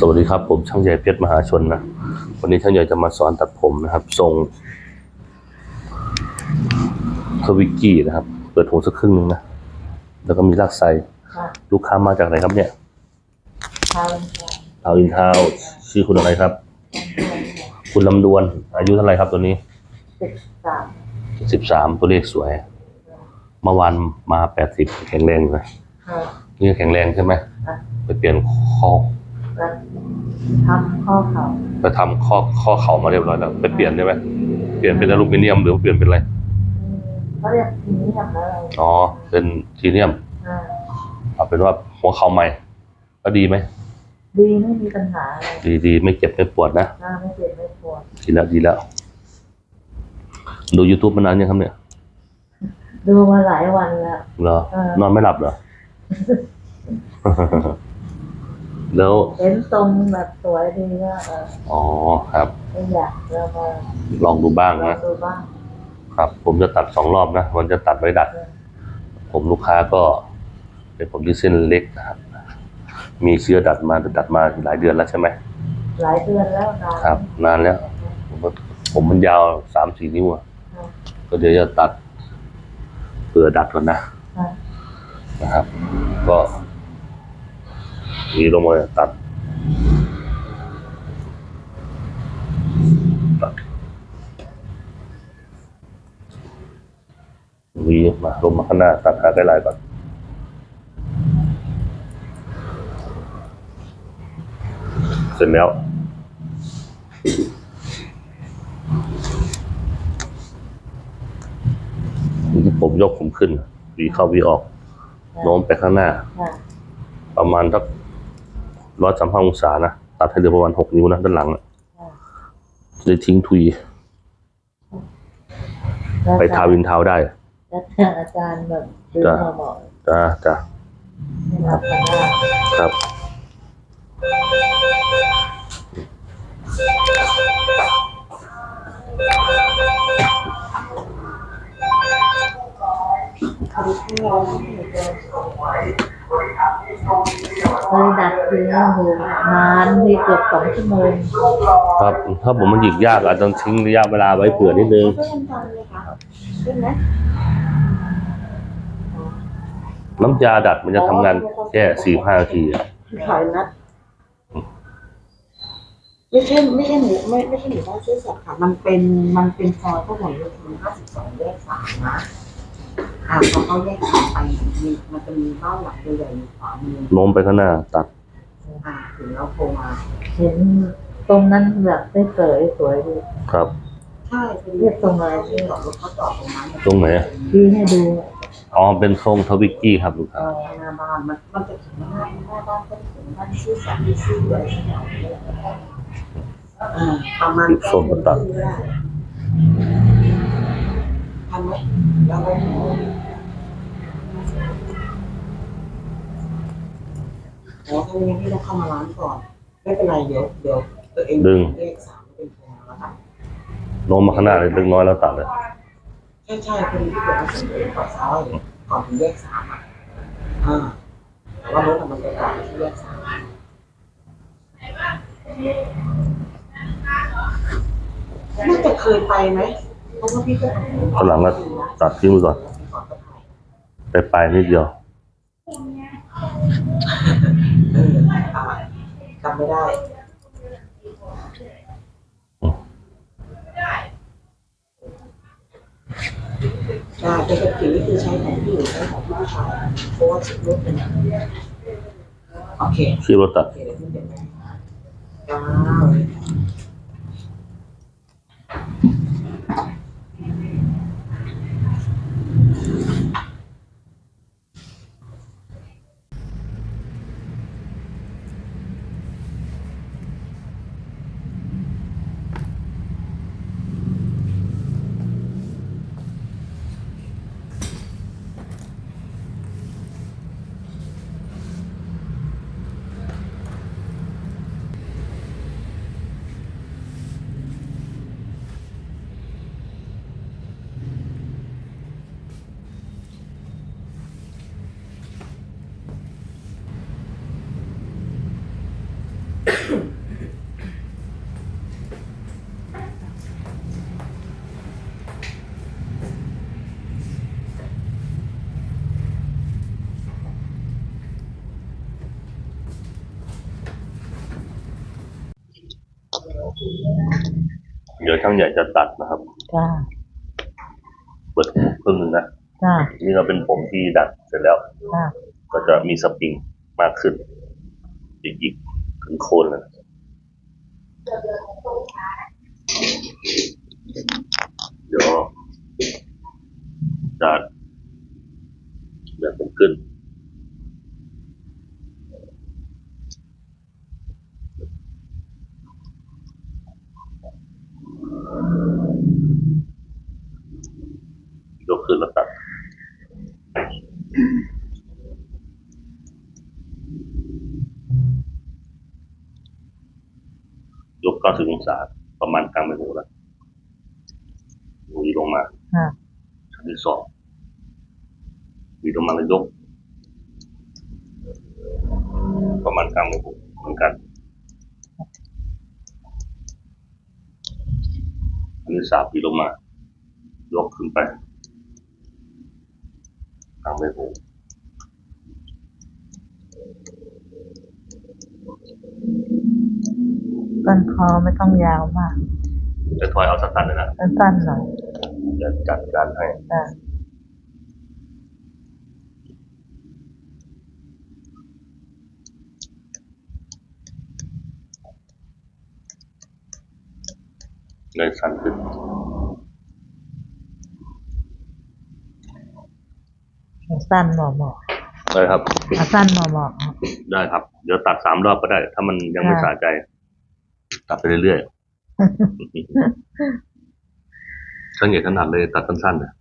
สวัสดีครับผมช่างใหญ่เพชรมหาชนนะวันนี้ช่างใหญ่จะมาสอนตัดผมนะครับ ทรงทวิกกี้นะครับ เปิดหูสักครึ่งหนึงนะแล้วก็มีลากไซค่ะลูกค้ามาจากไหนครับเนี่ยทางทาวน์อินทาวน์ชื่อคุณอะไรครับ คุณลำดวน อายุเท่าไหร่ครับตัวนี้สิบสามสิบสามตัวเลขสวยเมื่อวานมาแปดสิบแข็งแรงเลยค่ะนี่แข็งแรงใช่ไหมค่ะไปเปลี่ยนข้อ แล้วทำข้อเข่าไปทำข้อข้อเข่ามาเรียบร้อยแล้วไปเปลี่ยนใช่ไหมเปลี่ยนเป็นอลูมิเนียมหรือว่าเปลี่ยนเป็นอะไรอืมเขาเรียกทีนี้ทำอะไรอ๋อเป็นจีเนียมอ่าเอาเป็นว่าหัวเข่าใหม่ ก็ดีไหมดีไม่มีปัญหาอะไรดีดีไม่เจ็บไม่ปวดนะหน้าไม่เจ็บไม่ปวดดีแล้วดีแล้ว ดู YouTube มานานยังครับเนี่ยดูมาหลายวันแล้วเหรอเออนอนไม่หลับเหรอ แล้วเห็นทรงแบบสวยดีก็เอออ๋อครับ ไม่อยากเรามาลองดูบ้างลองนะดูบ้างครับ ผมจะตัดสองรอบนะมันจะตัดไว้ดัด ผมลูกค้าก็ เป็นผมที่เส้นเล็กนะครับ มีเชื้อดัดมาดัดมาหลายเดือนแล้วใช่ไหมหลายเดือนแล้วนะครับ นานแล้ว ผมก็ผมมันยาวสามสี่นิ้วอะค่ะก็เดี๋ยวจะตัดเผื่อดัดก่อนนะค่ะนะครับ ก็ มีลงมาตัด ตัดวีมาลงมาข้างหน้า ตัดขาไกลๆก่อนเสร็จแล้วผมยกผมขึ้นวีเข้าวีออกโน้มไปข้างหน้าค่ะประมาณสัก ร้อยสามห้าองศานะ ตัดให้เหลือประมาณหกนิ้วนะ ด้านหลังอะค่ะจะได้ทิ้งทุยแล้วไปทาวินเท้าได้แล้วถ้าอาจารย์แบบดึงจ้ะมาบอกจ้าจ้าให้รับกันได้ครับ เคยดัดจริงก็คือนานที่เกือบสองชั่วโมงครับ ถ้าผมมันหยิกยากอาจจะต้องทิ้งระยะเวลาไว้เผื่อนิดนึงก็ยังทำเลยค่ะใช่ไหมน้ำยาดัดมันจะทำงานแค่สี่ห้านาทีอะขายนัดไม่ใช่ไม่ใช่หมูไม่ไม่ใช่หมูบ้านซื่อสัตย์ค่ะ มันเป็นมันเป็นซอยพวกหนโยธินห้าสิบสองแยกสามนะ อ่าพอเขาแยกสามไปมีมันจะมีบ้านหลังใหญ่ๆอยู่ขวามือโน้มไปข้างหน้าตัดอ่าถึงแล้วโทรมา เห็นตรงนั้นแบบได้เสยสวยดี ครับ ใช่เป็นเรียกตรงอะไรที่จอดรถเขาจอดตรงนั้นตรงไหนอะดีให้ดูอ๋อเป็นทรงทวิกกี้ครับลูกค้าหน้าบ้านมันมันจะถึงหน้าหน้าบ้านก็ถึงบ้านซื่อสัตย์ที่ซื่ออะไรสักอย่างเนี่ยอ่าประมาณทรงตัด ทำไหมแล้วก็อ๋อถ้าอย่างนี้พี่ต้องเข้ามาร้านก่อน ไม่เป็นไรเดี๋ยวเดี๋ยวตัวเองดึง เลขสามเป็นพอแล้วค่ะโน้มมาข้างหน้าเลยเล็กน้อยแล้วตัดเลย ใช่ใช่คนที่เกิดมาถึงก่อนซ้ายก่อนถึงเลขสามอะอ่าแต่ว่ารถอะมันจะจอดที่เลขสามน่าจะเคยไปไหม ข้างหลังก็ตัดทิ้งไปก่อนก่อนก็ถ่ายไปปลายนิดเดียวเอออ่าจำไม่ได้ได้เป็นกระถิ่นนี่คือใช้ของผู้หญิงใช้ของผู้ชายเพราะว่าชุดรถเป็นโอเคที่รถตัดโอเคเเดี๋ยวไปจ้ายวทั้งใหญ่จะตัดนะครับจ้าเปิดหูครึ่งหนึงนะจ้านี่เราเป็นผมที่ดัดเสร็จแล้วจ้าก็จะมีสปริงมากขึ้นอีกอีกถึงโคนเลยเดี๋ยวดัดแบบเป็นขึ้น ยกขึ้นแล้วตัดยก90องศาประมาณกลางใบหูแล้วหวีลงมาจ้าชั้นที่สองหวีลงมาแล้วยกประมาณกลางใบหูเหมือนกัน อันที่สามหวีลงมา ยกขึ้นไปกลางใบหูต้นคอไม่ต้องยาวมาก จะถอยเอาสั้นๆเลยนะ สั้นๆหน่อยจะจัดการให้ เลยสั้นขึ้นสั้นหมอหมอเลยครับเอาสั้นหมอหมอได้ครับ เดี๋ยวตัดสามรอบก็ได้ ถ้ามันยังไม่ค่ะสะใจ ตัดไปเรื่อยๆช่างใหญ่ขนาดเลยตัดสั้นๆนะ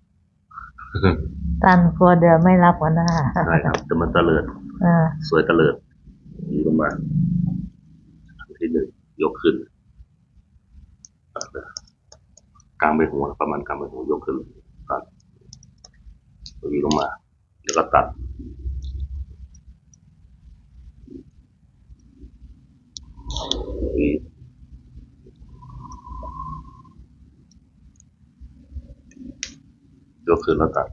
สั้นกลัวเดี๋ยวไม่รับหัวหน้าได้ครับแต่มันตะเลิดอ่าสวยตะเลิดดีลงมาอันที่หนึ่งยกขึ้นตัดเลย กลางใบหูประมาณกลางใบหูยกขึ้นตัดดีลงมา แล้วก็ตัด ยกขึ้นแล้วตัด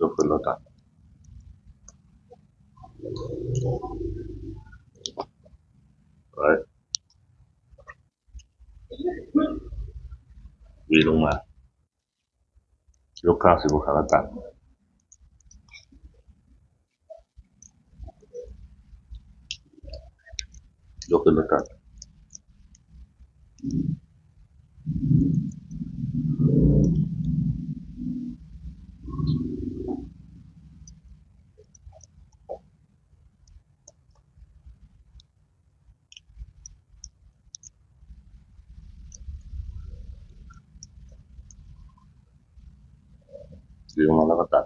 ยกขึ้นแล้วตัดไว้ย กข้างสิบองศาแล้วตัด ยกขึ้นแล้วตัด ดึงมาแล้วก็ตัด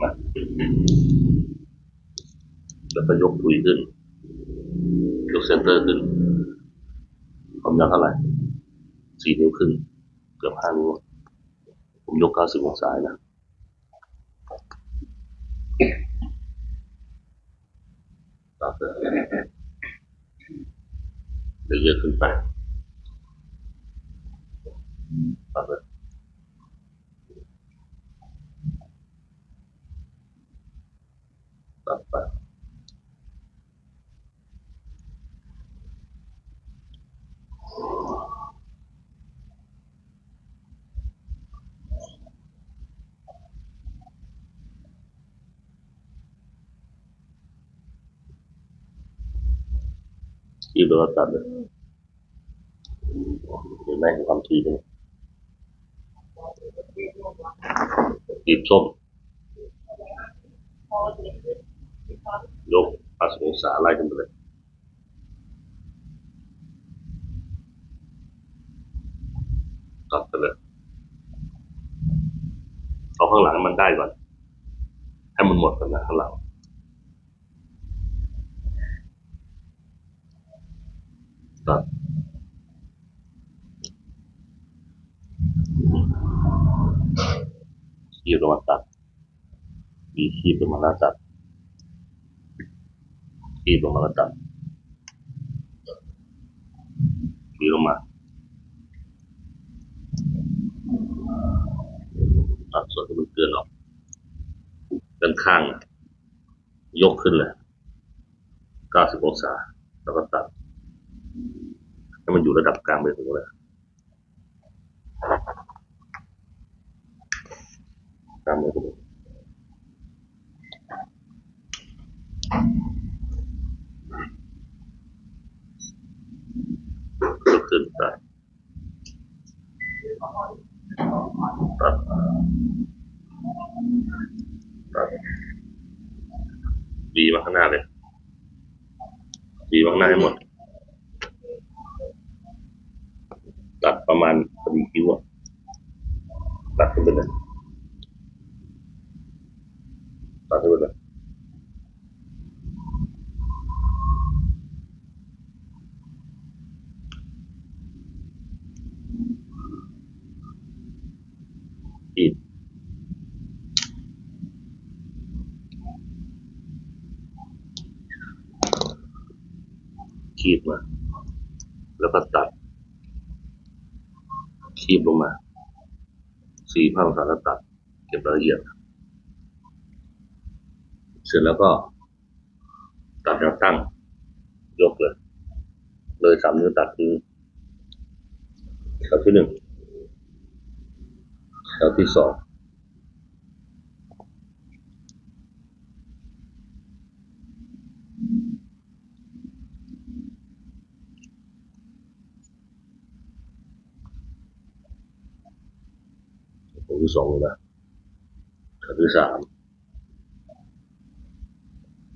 มา คุยขึ้นยกเซนเตอร์ขึ้นความยาวเท่าไหร่สี่นิ้วครึ่งเกือบห้านิ้วผมยกเก้าสิบองศานะตัดเลยเดี๋ยวเยอะขึ้นไปตัดเลยตัดไป ทีบแล้วตัดเลยเห็นไหมเห็นความทีเป็นทีบส้มยกปัสองศาไล่กันไปเลยตัดไปเลยเอาข้างหลังมันได้ก่อน ให้มันหมดก่อนนะข้างหลัง ตัดขีบลงมาตัดมีขีบลงมาแล้วตัดขีบลงมาแล้วตัดขีบลงมาตัดส่วนที่มันเกินออกด้านข้าง ยกขึ้นเลย 90 องศา แล้วก็ตัด ให้มันอยู่ระดับกลางไปถึงเลยกลางไปถึงยกขึ้นตัดตัดตัดดีมาข้างหน้าเลยดีมาข้างหน้าให้หมด ตัดประมาณพอดีคิ้วอะตัดขึ้นไปเลยตัดขึ้นไปเลยอีกขีดมาแล้วก็ตัด คีบลงมา สี่ภาคสารตัดเก็บรายละเอียด เสร็จแล้วก็ ตัดแนวตั้ง ยกเลย เลยสามนิ้วตัดทิ้งแถวที่หนึ่งแถวที่สอง ที่สองนะแถวที่สาม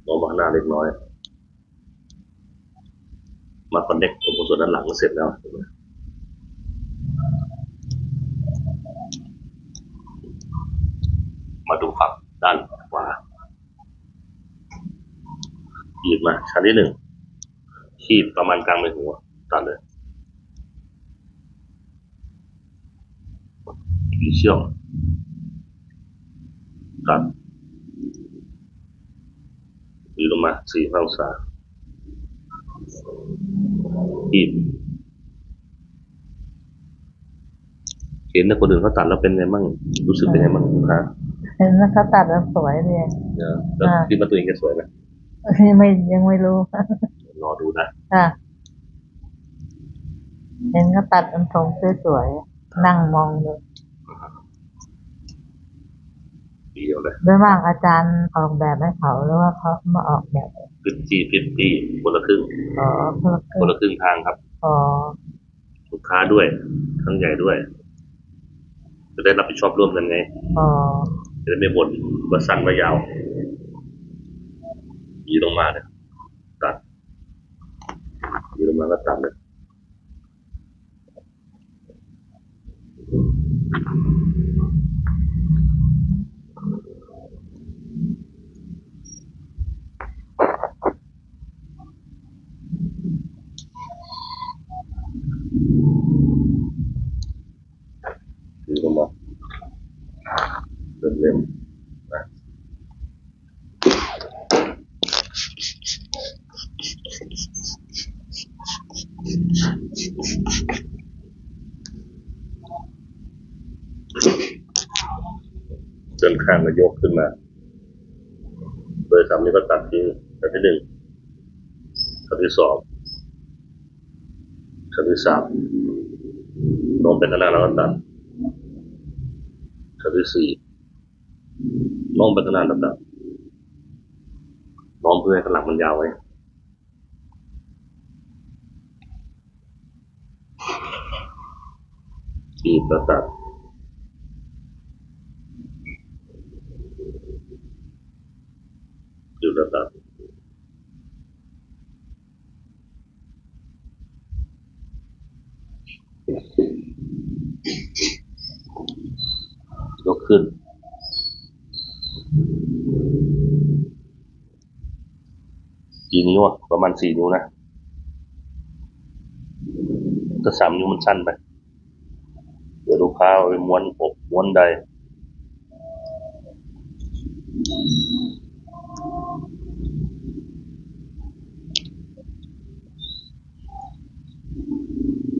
ลงมาข้างหน้าเล็กน้อย มาคอนเน็กตรงส่วนด้านหลังก็เสร็จแล้วเห็นไหมมาดูฝั่งด้านขวาหยิบมาชั้นที่หนึ่งขีดประมาณกลางใบหัวตัดเลย มีเชือกตัดหรือลงมาสี่ห้าองศาที่เห็นนะคนอื่นเขาตัดแล้วเป็นไงบ้างรู้สึกเป็นไงบ้างคุณคะเห็นแล้วเขาตัดแล้วสวยเลยเนอะแล้วอ่าคิดว่าตัวเองจะสวยไหมไม่ยังไม่รู้รอดูนะค่ะเห็นเขาตัดอันทรงสวยๆนั่งมองดู เดียวเลยโดยมากอาจารย์ออกแบบให้เขาหรือว่าเขามาออกแบบฟิฟตี้ฟิฟตี้คนละครึ่งอ๋อคนละคครึ่นงละครึ่งทางครับอ๋อลูกค้าด้วยทั้งใหญ่ด้วย จะได้รับผิดชอบร่วมกันไงอ๋อจะได้ไม่บ่นว่าสั้นว่ายาวยีลงมาเนี่ยตัดยีลงมาก็ตัดเลยยีลงมาเริ่มเล่มๆนะ เดิน ข้างก็ยกขึ้นมา เบอร์สามนี้ก็ตัดทิ้งแถวที่หนึ่งแถวที่สองแถวที่สามลงไปข้างหน้าแล้วก็ตัดแถวที่สี่ลงไปข้างหน้าแล้วตัดล้อมเพื่อให้ข้างหลังมันยาวไว้ขีดแล้วตัดหยุดแล้วตัดยกขึ้น กี่นิ้วอะประมาณสี่นิ้วนะถ้าสามนิ้วมันสั้นไปเดี๋ยวลูกค้าเอาไปม้วนอกม้วนใด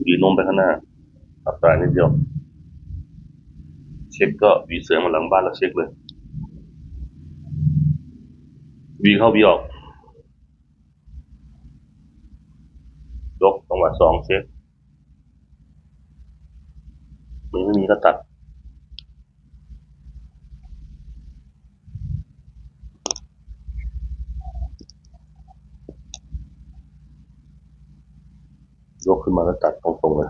หวีนมไปข้างหน้าอัตรานิดเดียว เช็คก็หวีเสือมาหลังบ้านแล้วเช็คเลยวีเข้าวีออกาสองเช็คมีไม่มีก็ตัด ยกขึ้นมาแล้วตัดตรงๆเลย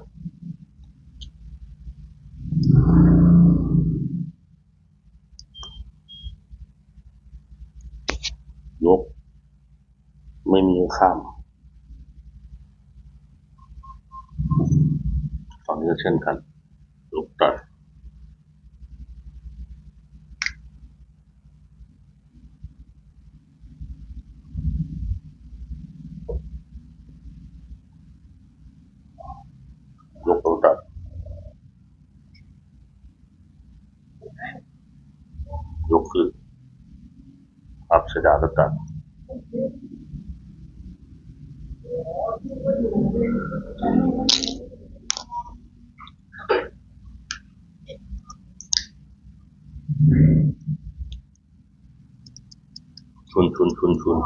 ยก ไม่มีข้าม นี้ก็เช่นกันยกตัดยกตัวตัดยกขึ้นอัพสดาก็ตัด ชุนชุนชุนชุน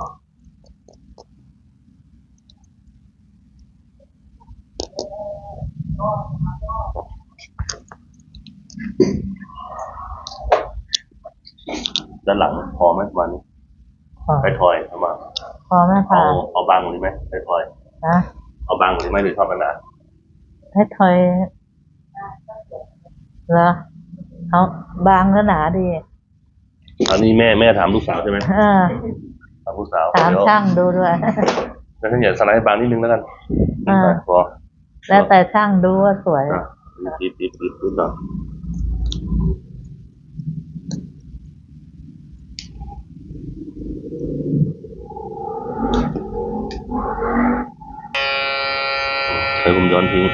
ด้านหลังพอไหมประมาณนี้ พอ ไปทอยเอามา พอไหม เอา คะ เอาบางกว่านี้ไหมไปทอย นะ เอาบางกว่านี้ ไหมหรือชอบกันหนาให้ถอยเหรอเอาบางแล้วหนาดีอันนี้แม่แม่ถามลูกสาวใช่ไหมเออถามลูกสาวถามเดี๋ยวช่างดูด้วยแล้วฉันอยากสไลด์บางนิดนึงแล้วกันอ่าพอแล้วแต่ช่างดูว่าสวยอะปิดปิดปิดปิดก่อน ใช้ผมย้อนทิ้ง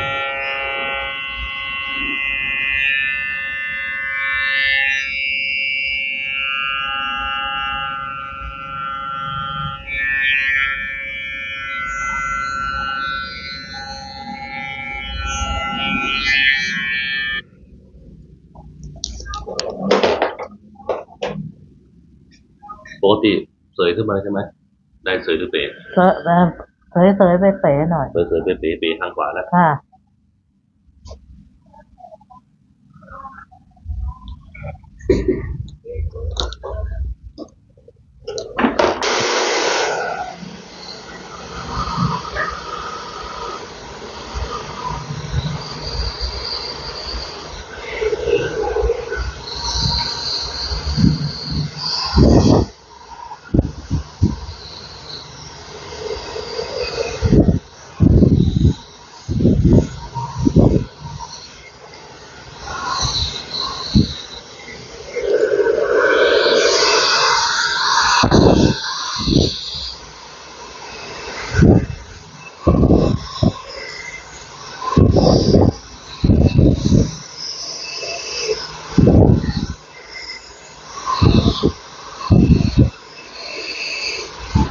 ปกติเสยขึ้นมาใช่ไหม ได้เสยหรือเป๋เสยเออ เสยเสยไปเป๋หน่อยเสยเสยเป๋เป๋เป๋ทางขวาแล้วค่ะ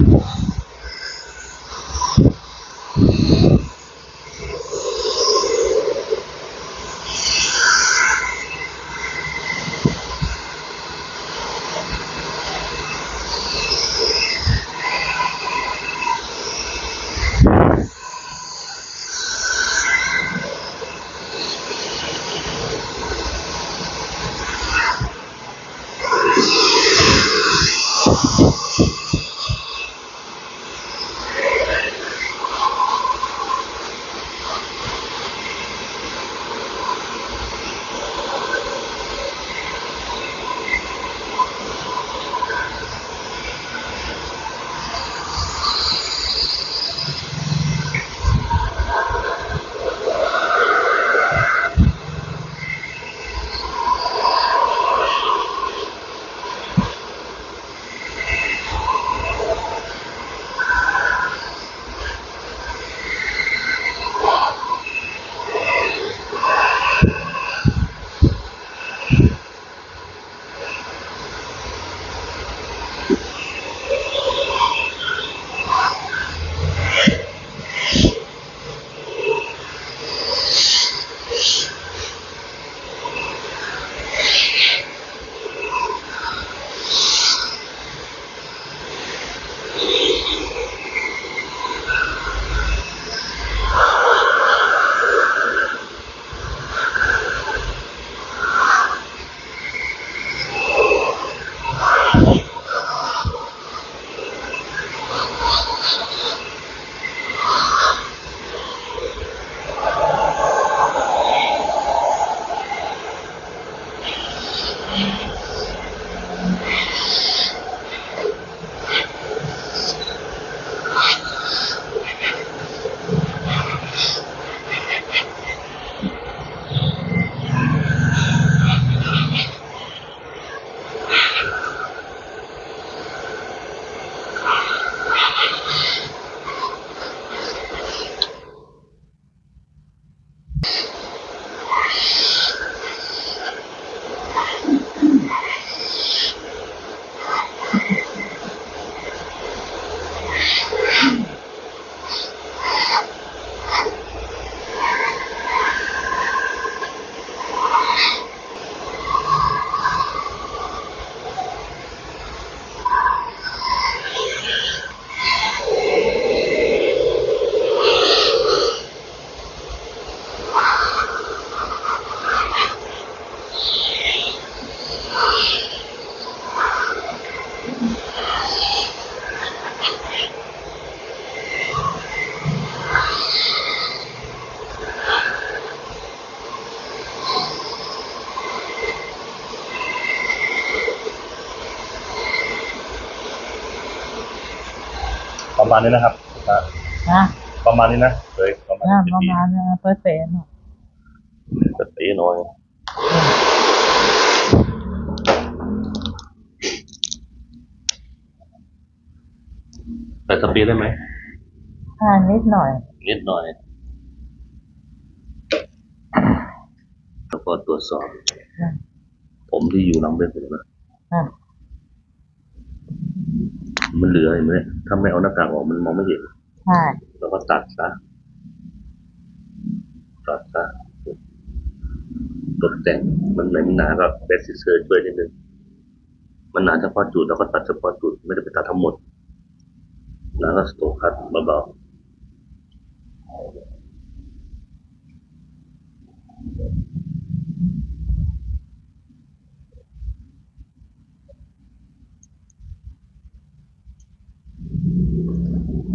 Oh. ประมาณนี้นะครับอะนะประมาณนี้นะเลยประมาณนะสิบประปีมาณนะเปอร์เซ็นต์จะตีน้อยแต่สปีดได้ไหมอ่านิดหน่อย นิดหน่อยแล้วก็ตรวจสอบอืมผมที่อยู่หลังเป็นผมนะอ่า มันเหลือเห็นไหมถ้าไม่เอาหน้ากากออกมันมองไม่เห็นใช่แล้วก็ตัดซะตัดซะตกแต่งมันไหนมันหนาก็เบสซิเซอร์ช่วยนิดนึงมันหนาเฉพาะจุดแล้วก็ตัดเฉพาะจุดไม่ได้ไปตัดทั้งหมดแล้วก็สโตคัดเบาๆ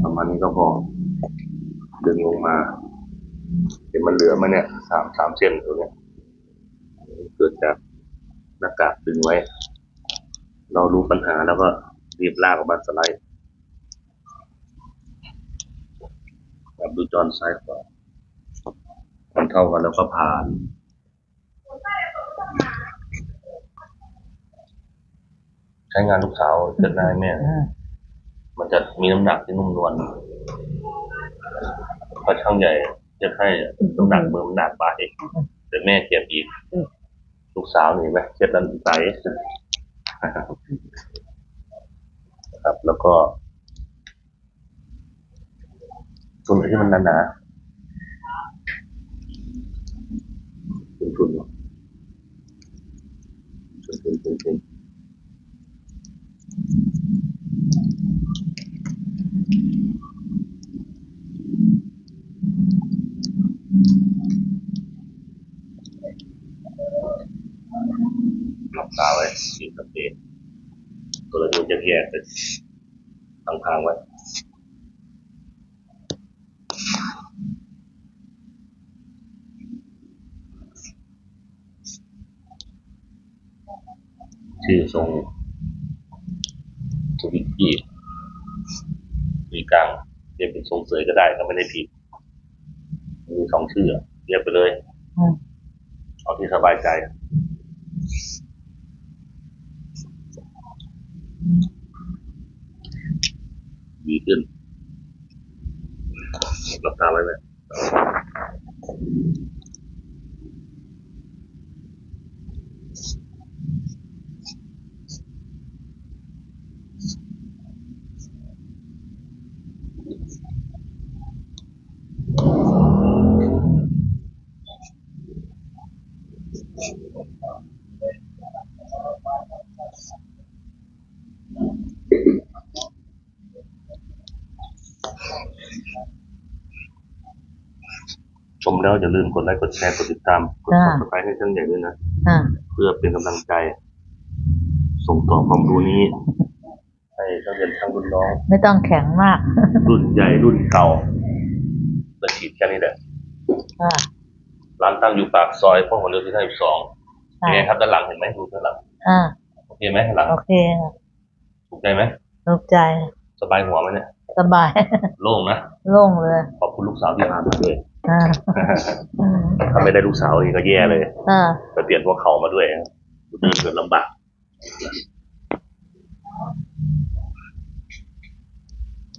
ประมาณนี้ก็พอ ดึงลงมาเห็นมันเหลือไหมาเนี่ยสามสามเส้นตัวเนี้ยเกิดจากหน้ากากดึงไว้ เรารู้ปัญหาแล้วก็รีบลากออกมาสไลด์แบบดูจอนซ้ายขวามันเท่ากันแล้วก็ผ่านใช้งานลูกสาวเกิดนายแม่อ่า มันจะมีน้ำหนักที่นุ่มนวลเพราะช่างใหญ่จะให้น้ำหนักมือมันหนักไปแต่แม่เจ็บอีกลูกสาวนี่ไหมเจ็บดันใสครับ แล้วก็ส่วนไหนที่มันหนาๆทุนทุนทุนทุนทุนทุน หลับตาไว้สีสเปรย์ตัวละมันจะแยกไปทางๆไว้ชื่อทรงทวิกกี้ มีกลางเรียกเป็นทรงเสยก็ได้ก็ไม่ได้ผิดมีสองชื่อเรียกไปเลยอืมเอาที่สบายใจดีขึ้นหลับตาไว้เลยชม แล้วอย่าลืมกดไลค์กดแชร์กดติดตามกดจ้า subscribe ให้ช่างใหญ่ด้วยนะอ่าเพื่อเป็นกำลังใจ ส่งต่อความรู้นี้ ให้นักเรียนทั้งรุ่นน้อง ไม่ต้องแข็งมากรุ่นใหญ่รุ่นเก่าประฉีดแค่นี้แหละอ่าร้านตั้งอยู่ปากซอยพ่อหัวเรือที่ห้าสิบสองใช่เป็นไงครับด้านหลังเห็นไหมดูด้านหลังอ่าโอเคไหมด้านหลังโอเคถูกใจไหมถูกใจสบายหัวไหมเนี่ยสบาย โล่งนะโล่งเลย ขอบคุณลูกสาวที่พามาด้วย อ่าอืมถ้าไม่ได้ลูกสาวนี่ก็แย่เลยอ่าไปเปลี่ยนพวกเขามาด้วยเดินเกิดลำบาก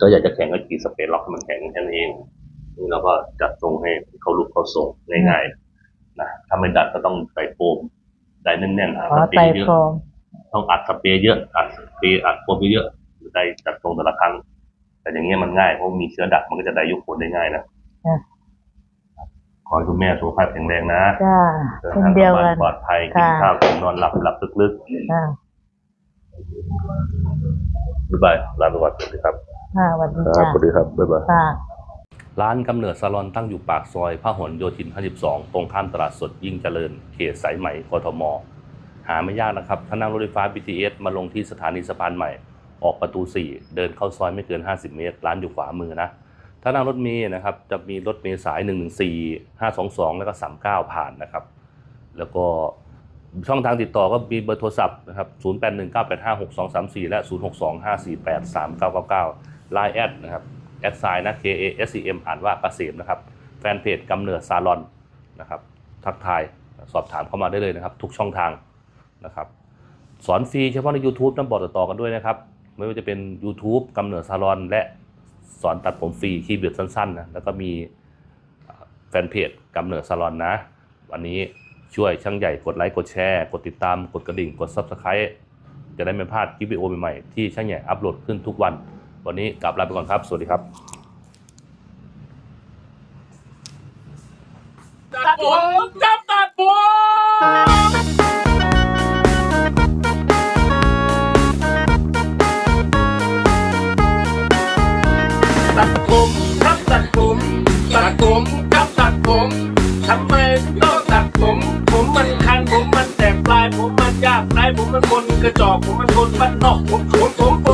ก็อยากจะแข่งก็ขี่สเปซล็อกให้มันแข็งแค่นั้นเองนี่เราก็จัดทรงให้เขาลุกเขาส่งง่ายๆนะถ้าไม่ดัดก็ต้องใส่โฟมได้แน่นๆอัดขอสเปรไตรย์เยอะโฟมต้องอัดสเปรย์เยอะอัดสเปรย์อัดโฟมเยอะๆได้จัดทรงแต่ละครั้ง แต่อย่างเงี้ยมันง่ายเพราะมีเชื้อดักมันก็จะได้ยุคคนได้ง่ายนะ อะ ขอให้คุณแม่สุขภาพแข็งแรงนะจ้าเดินเช่นทางกเดีลัยบวบ้ากันนปลอดภัยกินค่ะ ข้าวกินนอนหลับหลับลึกอ่าๆบ๊ายบายลาไปก่อนสวัสดีครับอ่าสวัสดีครัจ้าบสวัสดีครับบ๊ายบายค่ะร้านกำเนิดซาลอนตั้งอยู่ปากซอยพหลโยธิน 52 ตรงข้ามตลาดสดยิ่งเจริญ เขตสายไหมกทม หาไม่ยากนะครับถ้านั่งรถไฟฟ้า BTS มาลงที่สถานีสะพานใหม่ ออกประตู 4 เดินเข้าซอยไม่เกิน 50 เมตร ร้านอยู่ขวามือนะ ถ้านั่งรถเมล์นะครับจะมีรถเมล์สาย 114 522 แล้วก็ 39 ผ่านนะครับ แล้วก็ช่องทางติดต่อก็มีเบอร์โทรศัพท์นะครับ 0819856234 และ 0625483999 Line แอดนะครับแอดไซน์นะ K A S E M อ่านว่าเกษมนะครับ แฟนเพจกำเนิดซาลอนนะครับ ทักทายสอบถามเข้ามาได้เลยนะครับ ทุกช่องทางนะครับ สอนฟรีเฉพาะใน YouTube น้ำบอกต่อกันด้วยนะครับ ไม่ว่าจะเป็น YouTube กำเนิดซาลอนและ สอนตัดผมฟรีคีย์เวิร์ดสั้นๆนะแล้วก็มีแฟนเพจกำเนิดซาลอนนะ วันนี้ช่วยช่างใหญ่กดไลค์กดแชร์ กดติดตามกดกระดิ่งกด Subscribe จะได้ไม่พลาดคลิปวิดีโอใหม่ๆที่ช่างใหญ่อัปโหลดขึ้นทุกวัน วันนี้กลับลาไปก่อนครับ สวัสดีครับตัดผมจับตัดผม ทำไมต้องตัดผม ผมมันคันผมมันแตกปลาย ผมมันยากไรผมมันคนกระจอกผมมันคนบ้านนอกผมผมผม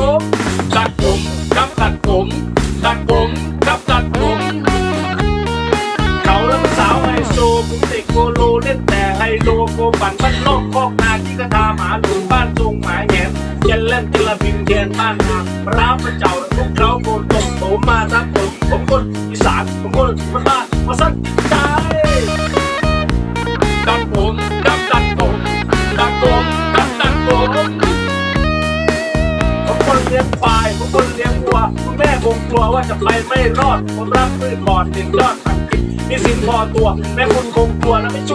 จะไปไม่รอดผมรักพืชบอดหนึ่งยอดพันกินมีสินพอตัวแม่คุณคงกลัวและไม่ช่วย